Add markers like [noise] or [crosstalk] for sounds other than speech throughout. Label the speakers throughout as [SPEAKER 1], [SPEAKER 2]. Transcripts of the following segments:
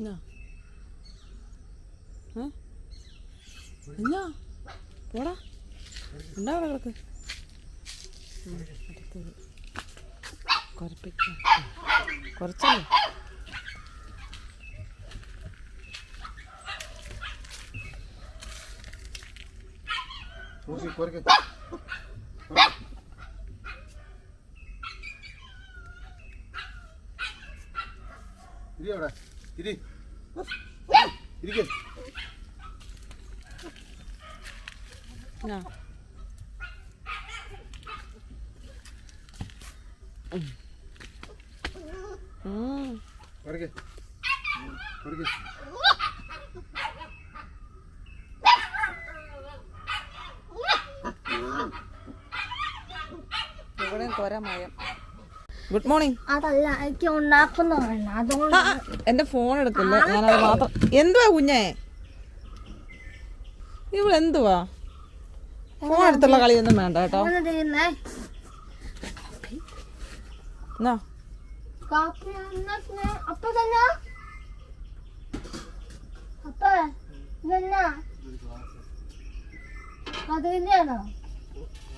[SPEAKER 1] എന്നാ എന്നാ? പോടാ. ഉണ്ടാവിടെ കിടക്ക്? അടുത്തത്. കുറപ്പിക്കാം കുറച്ചല്ലേ
[SPEAKER 2] ഇരി അവിടെ. ഇരി. ഇരിക്കേ.
[SPEAKER 1] ഇവിടെ ഉം. ഗുഡ് മോർണിംഗ്
[SPEAKER 3] അതല്ല എനിക്ക് ഉണ്ടാക്കുന്ന വേണ്ട അതുകൊണ്ട്
[SPEAKER 1] ആ, ആ, എന്റെ ഫോൺ എടുക്കില്ല ഞാനത് മാത്രം എന്തുവാ കുഞ്ഞേ? ഇവളെന്തുവാ ഫോൺ എടുത്തുള്ള കളിയൊന്നും വേണ്ട കേട്ടോ.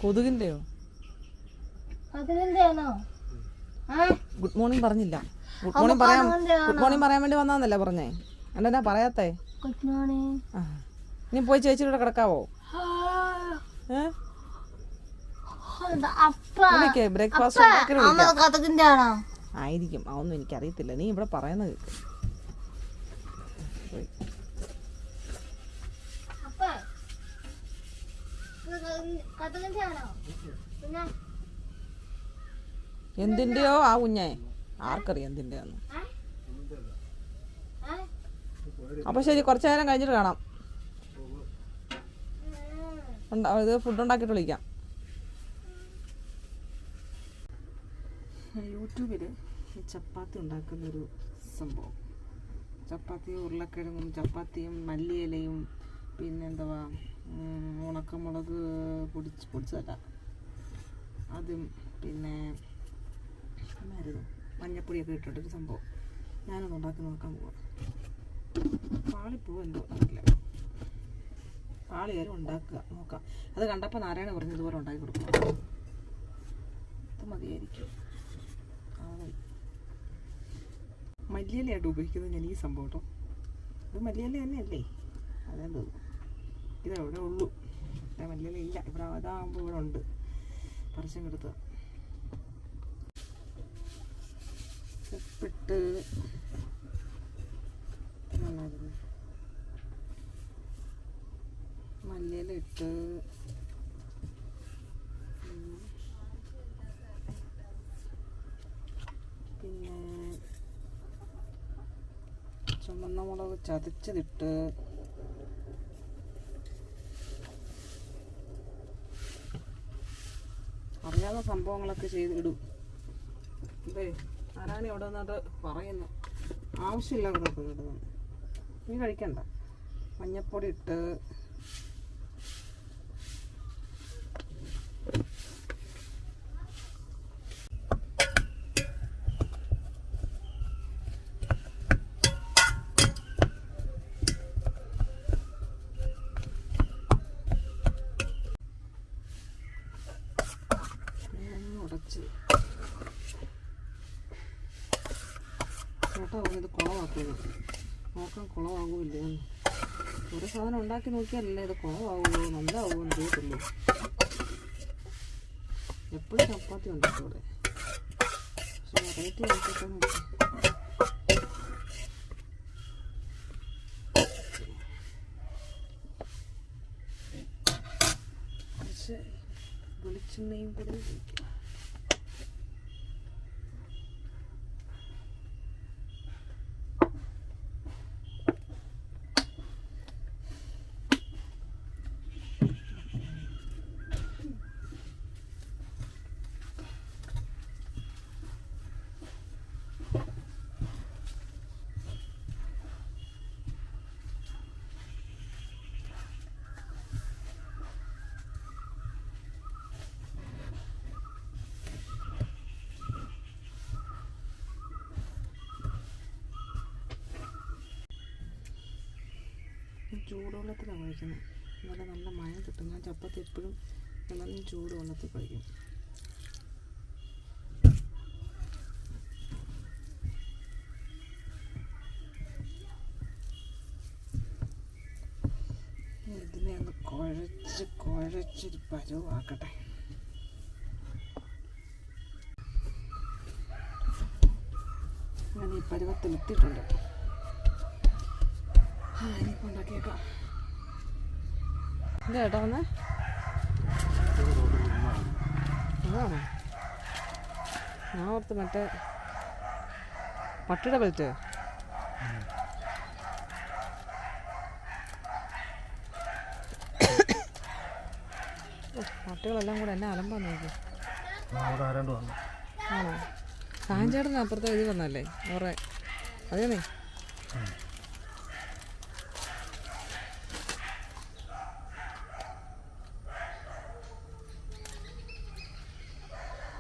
[SPEAKER 1] കൊതുകിന്റെയോ?
[SPEAKER 3] ഏ
[SPEAKER 1] ഗുഡ് മോർണിംഗ് പറഞ്ഞില്ല. ഗുഡ് മോർണിംഗ് പറയാൻ ഗുഡ് മോർണിംഗ് പറയാൻ വേണ്ടി വന്നാന്നല്ലേ പറഞ്ഞേ? എന്താ പറയാത്തേ?
[SPEAKER 3] ഗുഡ് മോർണിംഗ്
[SPEAKER 1] ഇനി പോയി ചേച്ചിയുടെ കൂടെ കിടക്കാവോ? ബ്രേക്ക്ഫാസ്റ്റ് ആയിരിക്കും. അതൊന്നും എനിക്കറിയത്തില്ല. നീ ഇവിടെ പറയുന്നത് കേൾക്കും
[SPEAKER 3] അപ്പ കഥകിന്റെ ആണോ? പിന്നെ?
[SPEAKER 1] എന്തിന്റെയോ ആ കുഞ്ഞേ. ആർക്കറിയാം
[SPEAKER 3] എന്തിന്റെയാന്ന്
[SPEAKER 1] അപ്പൊ ശരി കുറച്ച് നേരം കഴിഞ്ഞിട്ട് കാണാം. ഇത് ഫുഡ് ഉണ്ടാക്കിയിട്ട് വിളിക്കാം. യൂട്യൂബിൽ ചപ്പാത്തി ഉണ്ടാക്കുന്നൊരു സംഭവം. ചപ്പാത്തി ഉരുളക്കിഴങ്ങും ചപ്പാത്തിയും മല്ലിയിലയും പിന്നെന്താ ഉണക്കമുളക് പൊടിച്ച് പൊടിച്ചതല്ല. അതും പിന്നെ എന്നായിരുന്നു മഞ്ഞപ്പൊടിയൊക്കെ ഇട്ടിട്ടൊരു സംഭവം. ഞാനത് ഉണ്ടാക്കി നോക്കാൻ പോവാം. പാളിപ്പൂ എന്തോ അറിയില്ല. വരെ ഉണ്ടാക്കുക നോക്കാം. അത് കണ്ടപ്പോൾ നാരായണ പറഞ്ഞു ഇതുപോലെ ഉണ്ടാക്കി കൊടുക്കും. അത് മതിയായിരിക്കും. മല്ലിയിലയായിട്ട് ഉപയോഗിക്കുന്നത് ഞാൻ ഈ സംഭവം കേട്ടോ. ഇത് മല്ലിയില തന്നെയല്ലേ? അതെന്തോ ഇതെവിടെ ഉള്ളൂ. മല്ലിയില ഇല്ല. ഇവിടെ അതാകുമ്പോൾ ഇവിടെ ഉണ്ട്. പറിച്ചും ഇട്ട്. ഉം. പിന്നെ ചുമന്ന മുളക് ചതച്ചതിട്ട്. അറിയാവുന്ന സംഭവങ്ങളൊക്കെ ചെയ്ത് ഇടും. ഇതേ ആരാണ് ഇവിടെ നിന്നിട്ട് പറയുന്നു. ആവശ്യമില്ല ഇടുന്നു നീ കഴിക്കണ്ട. മഞ്ഞപ്പൊടി ഇട്ട് ഒന്ന് ഉടച്ച് ചേട്ടാ ഇത് കുളമാക്കുന്നത് നോക്കാൻ കുളമാകൂല്ലേ ഒരു സാധനം ഉണ്ടാക്കി നോക്കിയാലല്ലേ ഇത് കുറവാകുള്ളൂ നല്ലതാവുമോ എന്ന് തോന്നുന്നു എപ്പോഴും ചപ്പാത്തി ഉണ്ടാക്കും ഇവിടെ. പക്ഷെ നോക്കിയിട്ട് നോക്കി കുറച്ച് വെളിച്ചെണ്ണയും കൂടി ഒഴിക്കാം ചൂടുവെള്ളത്തിലാണ് കഴിക്കുന്നത്. എന്നാലും നല്ല മയം കിട്ടും. ഞാൻ ചപ്പാത്തി എപ്പോഴും നല്ല ചൂടുവെള്ളത്തിൽ കഴിക്കും. ഇതിനെ ഒന്ന് കുഴച്ച് കുഴച്ചൊരു പരുവാക്കട്ടെ. ഞാൻ ഈ പരുവത്തിൽ എത്തിയിട്ടുണ്ട് ഇനിയിപ്പോൾ ഉണ്ടാക്കിയേക്കാം. ഞാൻ ഓർത്ത് മറ്റേ പട്ടിയുടെ ബെൽറ്റ്. പട്ടികളെല്ലാം കൂടെ എന്നെ അലമ്പാന്ന് നോക്കി. ആണോ? സാഞ്ചേട്ടന് അപ്പുറത്തെ എഴുതി വന്നല്ലേ വേറെ അതേന്നേ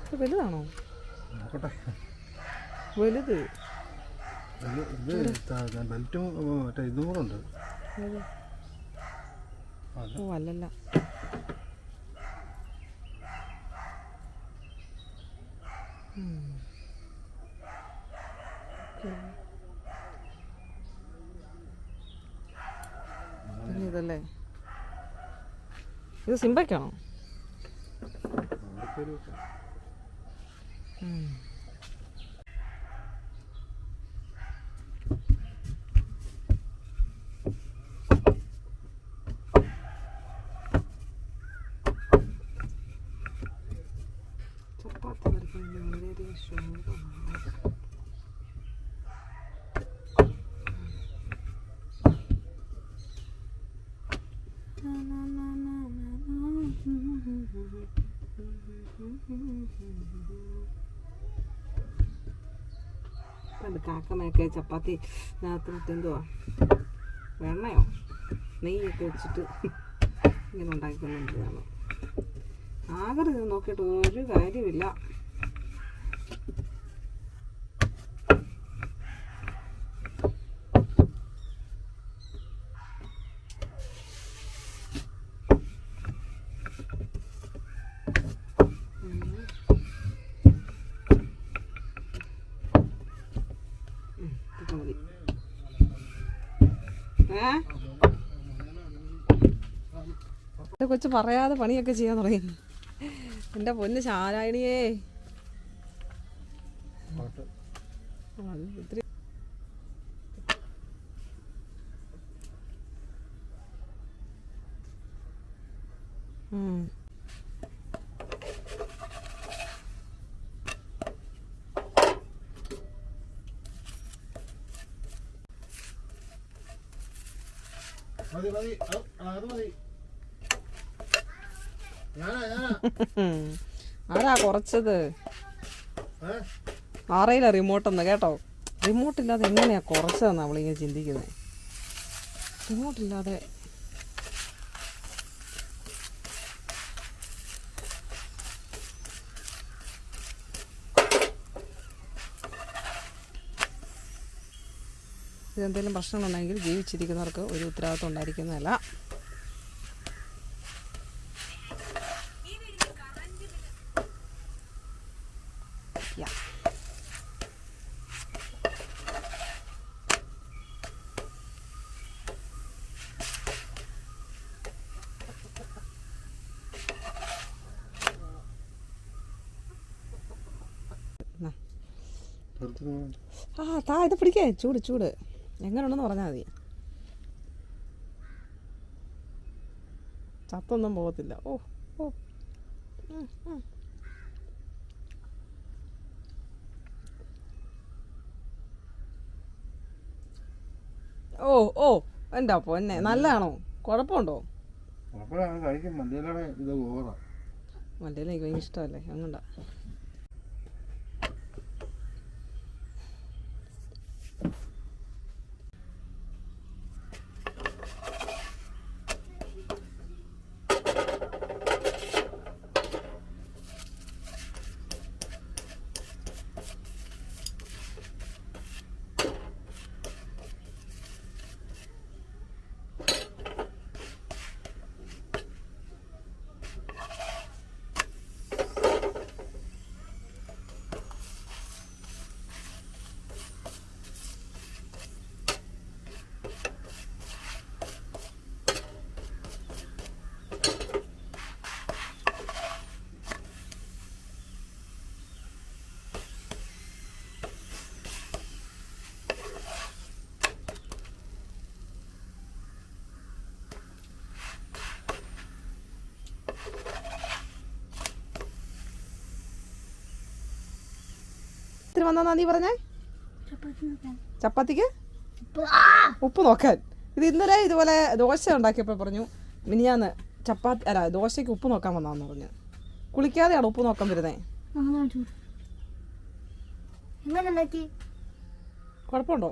[SPEAKER 1] ഇത് വലുതാണോ
[SPEAKER 2] നോക്കട്ടെ
[SPEAKER 1] വലുത്
[SPEAKER 2] ഇത് ഇത് ത- ഞാൻ ബെൽറ്റും ഉം, മറ്റേ ഇതും കൂടെ ഉണ്ട്
[SPEAKER 1] ഏത്?
[SPEAKER 2] വലുത്.
[SPEAKER 1] ഓ അല്ലല്ല. ഇതല്ലേ? ഇത് സിംബയ്ക്കാണോ?
[SPEAKER 2] Hmm. Çok patladı
[SPEAKER 1] ben nereye yaşıyorum ama. Mm-hmm. പണ്ട് കാക്കമയൊക്കെ ചപ്പാത്തി ഇതിനകത്ത് മറ്റെന്തുവാ വെണ്ണയോ? നെയ്യൊക്കെ വെച്ചിട്ട് ഇങ്ങനെ ഉണ്ടാക്കിക്കൊണ്ടിരുന്നതാണ് ആകരുത് ഇത് നോക്കിയിട്ട് ഒരു കാര്യമില്ല ഉം. ഉം, ഇതൊക്കെ മതി ഏ ഇത് കൊച്ചു പറയാതെ പണിയൊക്കെ ചെയ്യാൻ തുടങ്ങി എന്റെ പൊന്ന് ഇത്തിരി ഉം.
[SPEAKER 2] മതി മതി. അത് മതി. [laughs]
[SPEAKER 1] ആരാ കുറച്ചത്? ആറയില റിമോട്ട് ഒന്ന് കേട്ടോ. റിമോട്ട് ഇല്ലാതെ എങ്ങനെയാ കുറച്ചതെന്ന് നമ്മളിങ്ങനെ ചിന്തിക്കുന്നത് റിമോട്ട് ഇല്ലാതെ ഇതെന്തെങ്കിലും പ്രശ്നങ്ങളുണ്ടെങ്കിൽ ജീവിച്ചിരിക്കുന്നവർക്ക് ഒരു ഉത്തരവാദിത്വം ഉണ്ടായിരിക്കുന്നതല്ല. ആ താ ഇത് പിടിക്കേ. ചൂട് ചൂട്. എങ്ങനെയുണ്ടെന്ന് പറഞ്ഞാൽ മതി. ചത്തൊന്നും പോകത്തില്ല. ഓ ഓ. ഓ ഓ. എന്റെ പൊന്നെ? നല്ലതാണോ? കുഴപ്പമുണ്ടോ? മറ്റേ എനിക്ക് ഭയങ്കര ഇഷ്ടമല്ലേ? അങ്ങണ്ട എന്തിനു വന്നാ നീ പറഞ്ഞേ. ചപ്പാത്തിക്ക്? ഉപ്പ് നോക്കാൻ. ഇത് ഇന്നലെ ഇതുപോലെ ദോശ ഉണ്ടാക്കിയപ്പോൾ പറഞ്ഞു മിനിയാന്ന് ചപ്പാത്തി അല്ല ദോശയ്ക്ക് ഉപ്പ് നോക്കാൻ വന്നാന്ന് പറഞ്ഞു. കുളിക്കാതെയാണ് ഉപ്പ് നോക്കാൻ വരുന്നേ. കുഴപ്പമുണ്ടോ?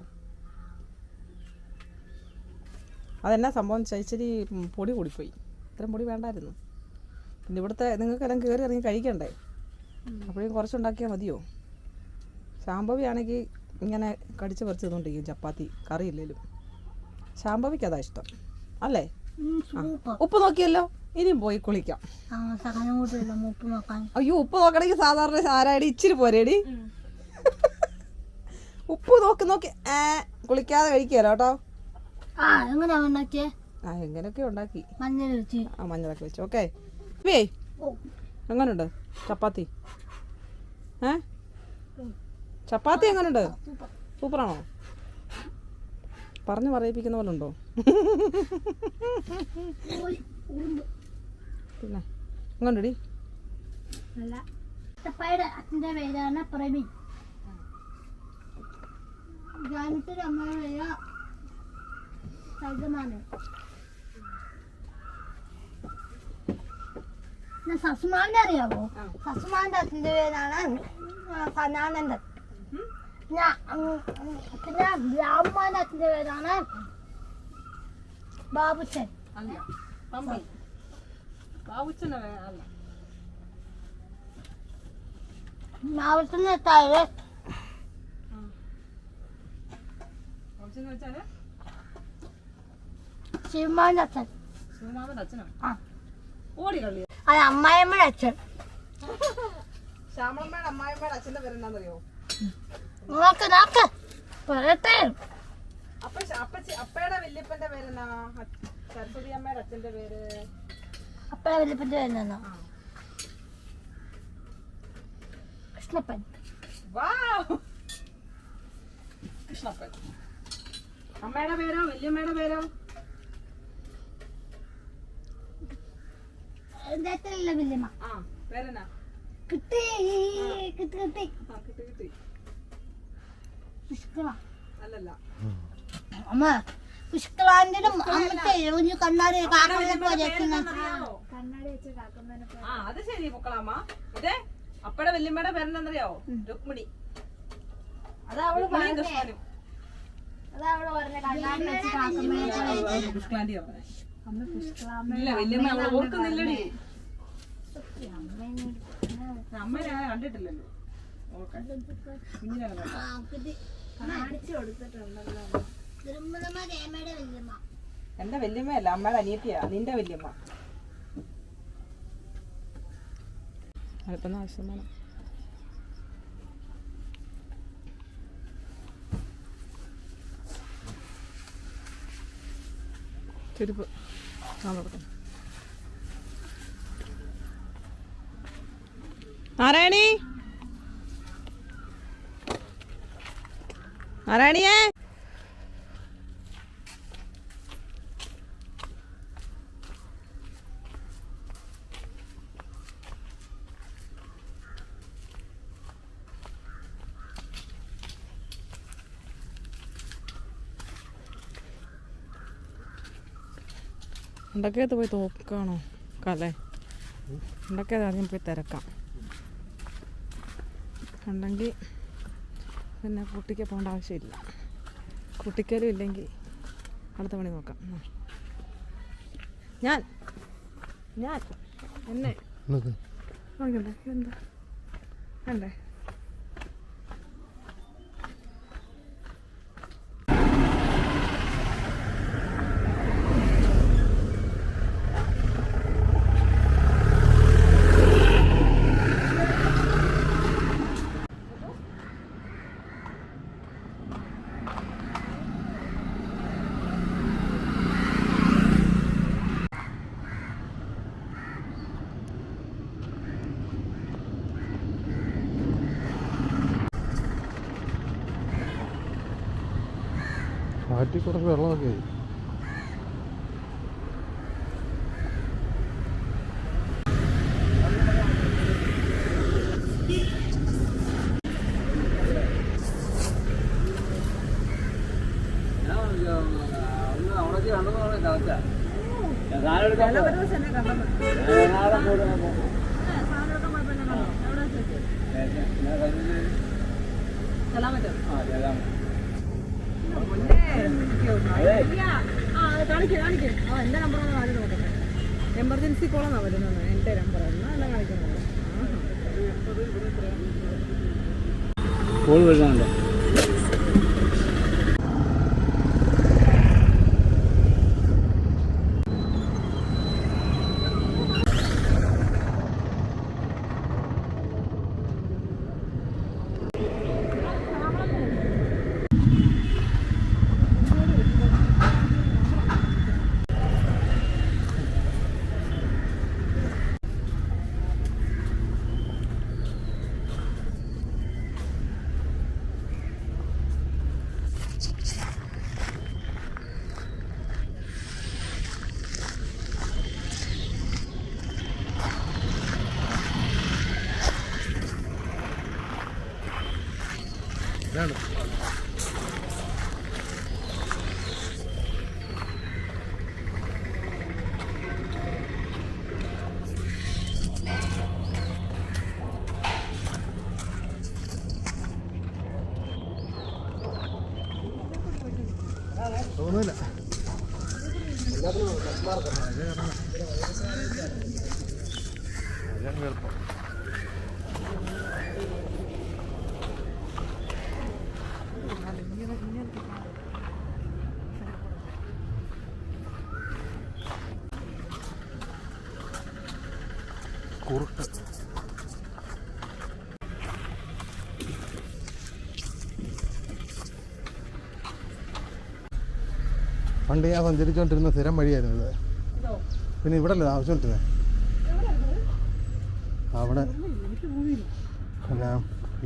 [SPEAKER 1] അതെന്നാ സംഭവം? ഇച്ചിരി പൊടി കൂടിപ്പോയി. ഇത്രയും പൊടി വേണ്ടായിരുന്നു. പിന്നെ ഇവിടുത്തെ നിങ്ങൾക്കെല്ലാം കയറി ഇറങ്ങി കഴിക്കണ്ടേ? അപ്പോഴേക്കും കുറച്ചുണ്ടാക്കിയാൽ മതിയോ? ശാംഭവി ആണെങ്കിൽ ഇങ്ങനെ കടിച്ച് പറിച്ച് തിന്നുകൊണ്ടിരിക്കും ചപ്പാത്തി കറിയില്ലേലും ശാംഭവിക്ക് അതാ ഇഷ്ടം. അല്ലേ? ഉപ്പ് നോക്കിയല്ലോ? ഇനിയും പോയി കുളിക്കാം. അയ്യോ ഉപ്പ് നോക്കണമെങ്കിൽ സാധാരണ ആരാടി? ഇച്ചിരി പോരേടി. ഉപ്പ് നോക്കി നോക്കി ഏ കുളിക്കാതെ കഴിക്കുകയല്ലോ കേട്ടോ.
[SPEAKER 3] ആ
[SPEAKER 1] എങ്ങനെയൊക്കെ ഉണ്ടാക്കി. ആ മഞ്ഞളൊക്കെ വെച്ചു. ഓക്കെ. എങ്ങനുണ്ട്? ചപ്പാത്തി. ഏ? ചപ്പാത്തി
[SPEAKER 3] എങ്ങനെയുണ്ട്
[SPEAKER 1] സൂപ്പറാണോ? പറഞ്ഞു പറയിപ്പിക്കുന്ന പോലെ ഉണ്ടോ? പിന്നെ എങ്ങനുണ്ടടി?
[SPEAKER 3] അല്ല അപ്പയുടെ അച്ഛന്റെ പേരാണ് പ്രവീൺ. അമ്മയുടെ പേര് സൈതമാണ് സസുമാന്റെ അറിയാവോ? സസുമാന്റെ അച്ഛന്റെ പേരാണ് സനാനന്ദൻ. പിന്നെ ബ്രാഹ്മണന്റെ അച്ഛന്റെ പേരാണ് ബാബുച്ചൻ.
[SPEAKER 1] അല്ല പമ്പി. ബാബുച്ചനെ അല്ല.
[SPEAKER 3] ബാബുച്ചന്റെ താഴെ ശിവമാന്റെ അച്ഛൻ
[SPEAKER 1] ശിവമാമന്റെ അച്ഛനാണ്
[SPEAKER 3] ആ.
[SPEAKER 1] ഓടി കളി
[SPEAKER 3] അത് അമ്മായിയമ്മയുടെ അച്ഛൻ.
[SPEAKER 1] ശ്യാമളമ്മയുടെ അമ്മായിമ്മയുടെ അച്ഛന്റെ പേരെന്താണെന്നറിയോ?
[SPEAKER 3] നോക്ക് നോക്ക്. പറയട്ടെ.
[SPEAKER 1] അപ്പ അപ്പച്ചി അപ്പയുടെ വല്യപ്പന്റെ പേരെന്നാ? അ- സരസ്വതി അമ്മയുടെ അച്ഛന്റെ പേര്?
[SPEAKER 3] അപ്പഴ വലിയപ്പന്റെ വരുന്ന കൃഷ്ണപ്പൻ.
[SPEAKER 1] വാവ്. കൃഷ്ണപ്പൻ. അമ്മയുടെ പേരോ വല്യമ്മയുടെ പേരോ?
[SPEAKER 3] എന്താ വല്യമ്മ.
[SPEAKER 1] ആ പേരെന്നാ?
[SPEAKER 3] കിട്ടി കിട്ടി കിട്ടി.
[SPEAKER 1] കിട്ടി കിട്ടി.
[SPEAKER 3] അമ്മ പുഷ്കളാന്റെയും അമ്മത്തെ ഒരു കണ്ണാടി കാക്കനെ പോലെ.
[SPEAKER 1] ആ അത് ശരി പൊക്കളാമ്മ. ഇതേ അപ്പയുടെ വല്യമ്മയുടെ പേരെന്താന്നറിയാവോ രുക്മിണി. അതാ അവൾ പറയാൻ കൃഷ്ണനും. പുഷ്കലാന്റി ഇല്ല വല്യമ്മ അവൾ ഓർക്കുന്നില്ലടി. അമ്മ ഞാൻ കണ്ടിട്ടില്ലല്ലോ. ഓക്കെ. എന്റെ വല്യമ്മയല്ല അമ്മയുടെ അനിയത്തിയാ നിന്റെ വല്യമ്മ. അല്പം ആവശ്യം വേണം. ചെരുപ്പ് ആ കൊടുക്കാം. നാരായണി? നാരായണിയേ? ഉണ്ടക്കകത്ത് പോയി തോക്കാണോ കലേ ഉണ്ടക്കേത് ആദ്യം പോയി തിരക്കാം. ഉണ്ടെങ്കിൽ പിന്നെ കുട്ടിക്ക് പോകേണ്ട ആവശ്യമില്ല. കുട്ടിക്കലും ഇല്ലെങ്കിൽ അടുത്ത പണി നോക്കാം. ഞാൻ ഞാൻ. എന്നെ. നോക്കണ്ടേ എന്താ? വേണ്ടേ ficou no
[SPEAKER 4] verlão aí.
[SPEAKER 2] கோழி வருஷம் അതാണ് പണ്ട് ഞാൻ സഞ്ചരിച്ചുകൊണ്ടിരുന്ന സ്ഥിരം വഴിയായിരുന്നു ഇത്. പിന്നെ ഇവിടെ അല്ലേ ആവശ്യമുണ്ടിരുന്നത് അവിടെ.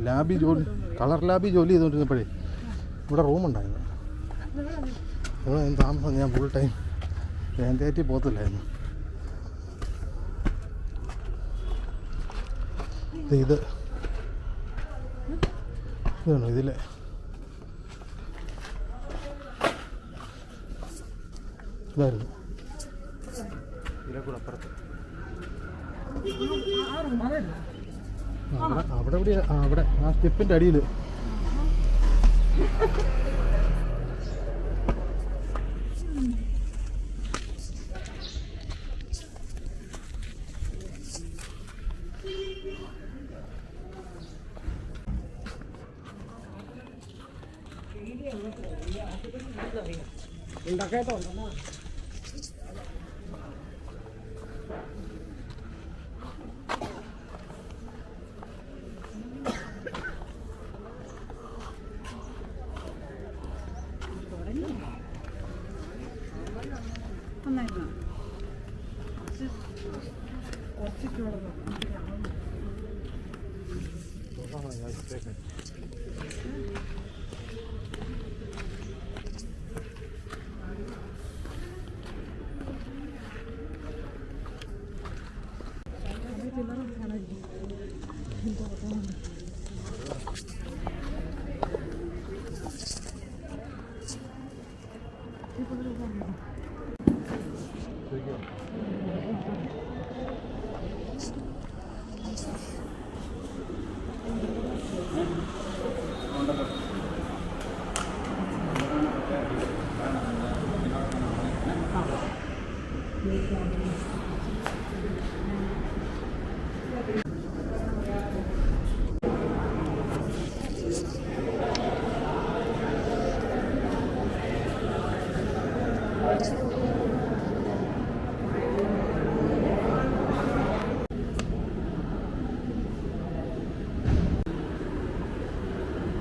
[SPEAKER 2] ലാബി ജോലി കളർ ലാബി ജോലി ചെയ്തുകൊണ്ടിരുന്നപ്പോഴേ ഇവിടെ റൂമുണ്ടായിരുന്നു. ഇവിടെ ഞാൻ താമസം ഞാൻ ഫുൾ ടൈം വേന്തേറ്റി പോകത്തില്ലായിരുന്നു. ഇത്. ഇതാണോ ഇതിലെ ഇതായിരുന്നു. അവിടെ അവിടെ ആ അവിടെ ആ സ്റ്റെപ്പിന്റെ അടിയിൽ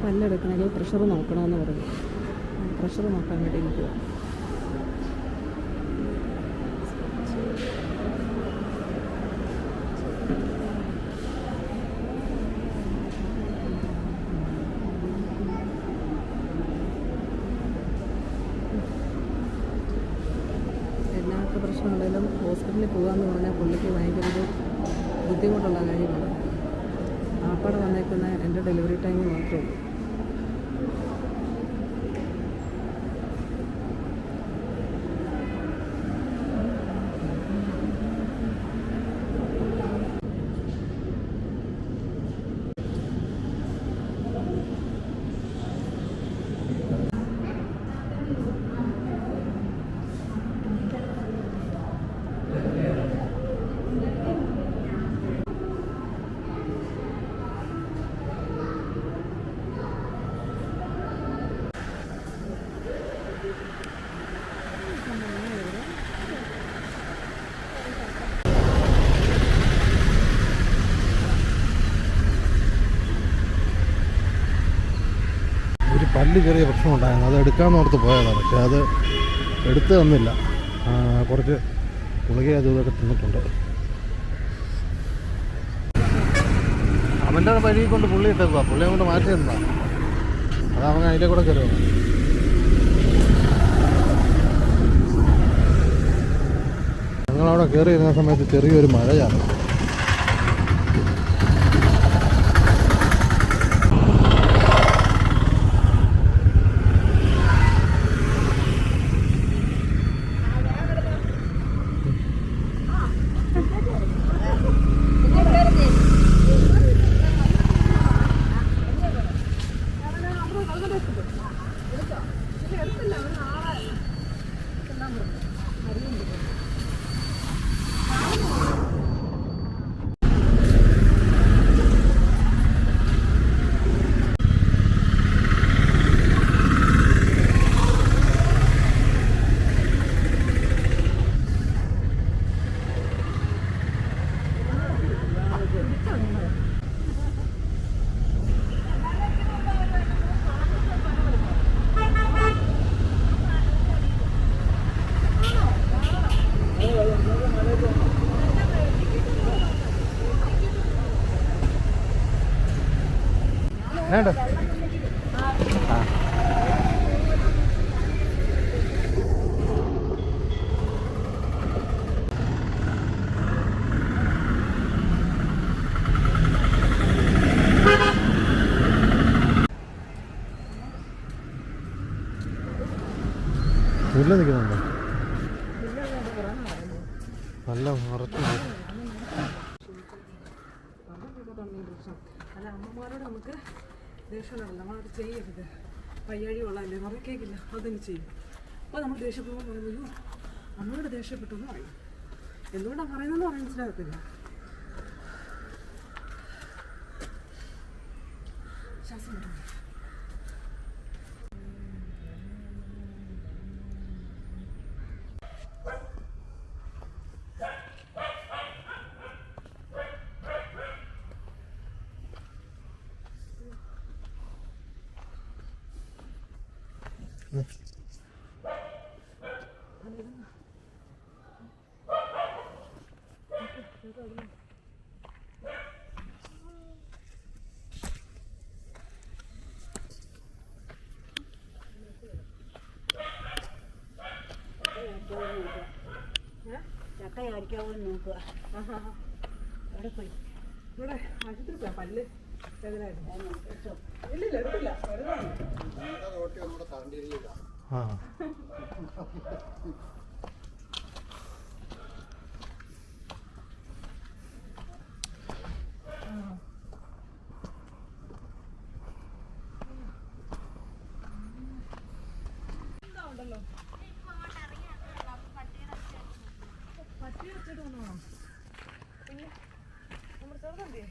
[SPEAKER 1] പല്ലെടുക്കണമെങ്കിൽ പ്രഷർ നോക്കണമെന്ന് പറഞ്ഞു. പ്രഷർ നോക്കാൻ വേണ്ടി നിൽക്കുക.
[SPEAKER 2] പല്ല് ചെറിയ പ്രശ്നമുണ്ടായിരുന്നു അത് എടുക്കാമെന്ന് ഓർത്ത് പോയതാണ്. പക്ഷെ അത് എടുത്തു തന്നില്ല. കുറച്ച് ഗുളിക അതും ഇതൊക്കെ തിന്നിട്ടുണ്ട്. അവന്റെ വഴി കൊണ്ട് പുള്ളി ഇട്ടേക്കുക പുള്ളിയെ കൊണ്ട് മാറ്റി തന്നാ അത് അവൻ അതിലെ കൂടെ ചെറിയ ഞങ്ങളവിടെ കയറി ഇരുന്ന സമയത്ത് ചെറിയൊരു മഴ ചാർന്നു വേണ്ട പുല്ല നിൽക്കുന്നുണ്ടോ? നല്ല മറച്ചു
[SPEAKER 1] അല്ല നമുക്ക് കേൾക്കില്ല അതങ്ങ് ചെയ്യും. അപ്പോൾ നമ്മൾ ദേഷ്യപ്പെടുമ്പോൾ പറയുമ്പോൾ അമ്മയോട് ദേഷ്യപ്പെട്ടു എന്ന് പറയും. എന്തുകൊണ്ടാണ് പറയുന്നതെന്ന് പറയാൻ മനസ്സിലാകത്തില്ല. ആഹാ. ഇവിടെ ആശുപത്രി പോയാ? പല്ല് വേദനയായിരുന്നു ഇല്ലില്ല എടുത്തില്ല. വരുന്നതാണ്
[SPEAKER 2] ആ [laughs]
[SPEAKER 1] പട്ടി വെച്ചിട്ട് വന്നതാണോ പിന്നെ നമ്മുടെ ചെറുതല്ലേ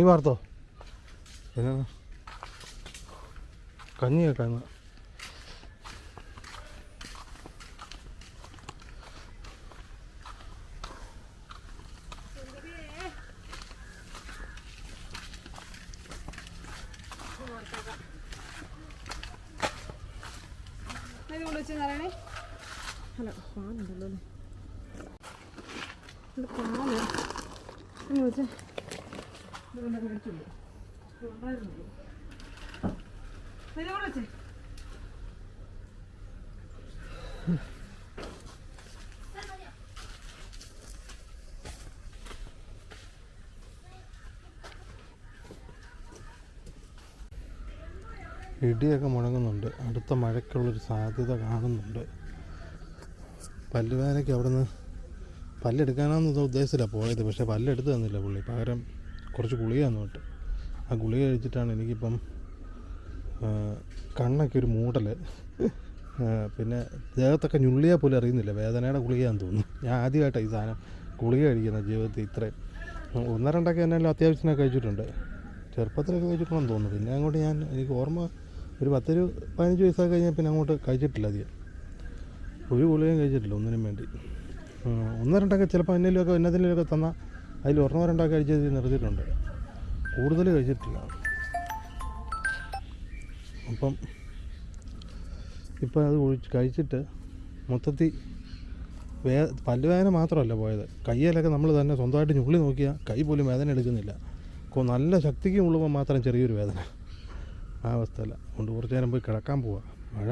[SPEAKER 2] നീ വാർത്തോ? പിന്നെ കഞ്ഞി
[SPEAKER 1] നാരായണേ അല്ല? പാലുണ്ടല്ലോ പാൽ ഇങ്ങനെ വെച്ച് ഇത് കൊണ്ടൊക്കെ
[SPEAKER 2] ഇടിയൊക്കെ മുഴങ്ങുന്നുണ്ട്. അടുത്ത മഴയ്ക്കുള്ളൊരു സാധ്യത കാണുന്നുണ്ട്. പല്ലുവേനയ്ക്ക് അവിടെ നിന്ന് പല്ലെടുക്കാനാണെന്ന് പോയത്. പക്ഷേ പല്ലെടുത്ത് തന്നില്ല പുള്ളി. പകരം കുറച്ച് ഗുളിക തന്നിട്ട് ആ ഗുളിക കഴിച്ചിട്ടാണ് എനിക്കിപ്പം കണ്ണൊക്കെ ഒരു മൂടൽ പിന്നെ ദേഹത്തൊക്കെ ഞുള്ളിയാൽ പോലും അറിയുന്നില്ല. വേദനയുടെ ഗുളികയാന്ന് തോന്നുന്നു. ഞാൻ ആദ്യമായിട്ടാണ് ഈ സാധനം ഗുളിക കഴിക്കുന്നത് ജീവിതത്തിൽ ഇത്രയും. ഒന്നോ രണ്ടൊക്കെ എന്നാലും അത്യാവശ്യത്തിനൊക്കെ കഴിച്ചിട്ടുണ്ട്. ചെറുപ്പത്തിലൊക്കെ കഴിച്ചിട്ടുണ്ടെന്ന് തോന്നുന്നു. പിന്നെ അങ്ങോട്ട് ഞാൻ എനിക്ക് ഓർമ്മ ഒരു പത്തൊരു പതിനഞ്ച് വയസ്സൊക്കെ കഴിഞ്ഞാൽ പിന്നെ അങ്ങോട്ട് കഴിച്ചിട്ടില്ല അധികം. ഒരു ഗുളികയും കഴിച്ചിട്ടില്ല ഒന്നിനും വേണ്ടി. ഒന്ന് രണ്ടൊക്കെ ചിലപ്പോൾ എന്നതിലൊക്കെ എന്നതിലൊക്കെ തന്നാൽ അതിൽ ഒരെണ്ണോ രണ്ടൊക്കെ കഴിച്ചത് നിർത്തിയിട്ടുണ്ട്. കൂടുതൽ കഴിച്ചിട്ടില്ല. അപ്പം ഇപ്പം അത് ഒഴിച്ച് കഴിച്ചിട്ട് മൊത്തത്തിൽ വേ പല്ലുവേദന മാത്രമല്ല പോയത്. കയ്യിലൊക്കെ നമ്മൾ തന്നെ സ്വന്തമായിട്ട് ഞുള്ളി നോക്കിയാൽ കൈ പോലും വേദന എടുക്കുന്നില്ല. നല്ല ശക്തിക്ക് ഉള്ളുമ്പോൾ മാത്രം ചെറിയൊരു വേദന. ആ അവസ്ഥയല്ല കൊണ്ട് കുറച്ച് നേരം പോയി കിടക്കാൻ പോവുക മഴ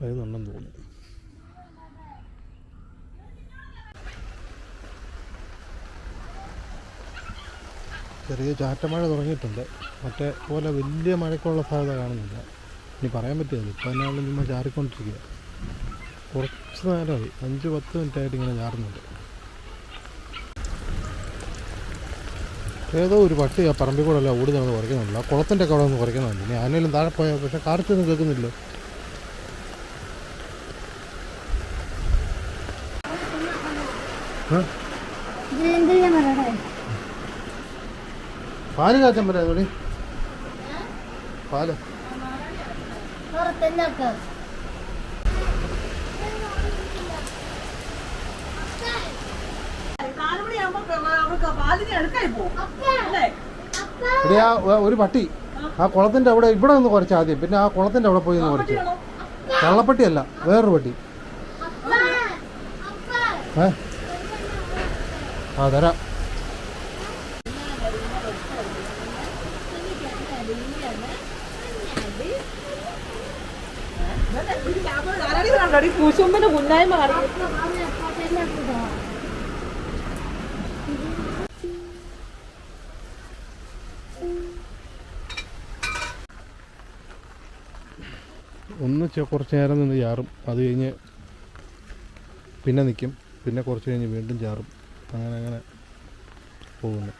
[SPEAKER 2] വരുന്നുണ്ടെന്ന് തോന്നുന്നു. ചെറിയ ചാറ്റമഴ തുടങ്ങിയിട്ടുണ്ട്. മറ്റേ പോലെ വലിയ മഴയ്ക്കുള്ള സാധ്യത കാണുന്നില്ല. ഇനി പറയാൻ പറ്റിയത് തന്നെ ആണെങ്കിൽ ചുമ്മാ ചാറിക്കൊണ്ടിരിക്കുക കുറച്ച് നേരമായി. അഞ്ച് പത്ത് മിനിറ്റായിട്ട് ഇങ്ങനെ ചാറുന്നുണ്ട്. ഏതോ ഒരു പട്ടി ആ പറമ്പിൽ കൂടെ അല്ല ഓടി നടന്ന് ആ കുളത്തിന്റെ ഒക്കെ അവിടെ നിന്ന് കുറയ്ക്കുന്നുണ്ട്. ഇനി ആനയിലും താഴെ പോയാൽ പക്ഷേ കാറ്റൊന്നും കേൾക്കുന്നില്ല ഏ? പാൽ കാച്ചാൻ പറ്റാ തോടി
[SPEAKER 3] പാൽ.
[SPEAKER 2] ഇവിടെ ആ ഒരു പട്ടി. ആ കുളത്തിന്റെ അവിടെ ഇവിടെ നിന്ന് കുറച്ച് ആദ്യം. പിന്നെ ആ കുളത്തിന്റെ അവിടെ പോയി ഒന്ന് കുറച്ച്. കള്ളപ്പട്ടിയല്ല വേറൊരു പട്ടി. ഏ? ആ തരാം.
[SPEAKER 1] കുശുമ്പിന് കുന്നായ്മ
[SPEAKER 2] ഒന്ന് കുറച്ച് നേരം നിന്ന് ചാറും. അത് കഴിഞ്ഞ് പിന്നെ നിൽക്കും പിന്നെ കുറച്ച് കഴിഞ്ഞ് വീണ്ടും ചാറും. അങ്ങനെ അങ്ങനെ പോകുന്നു.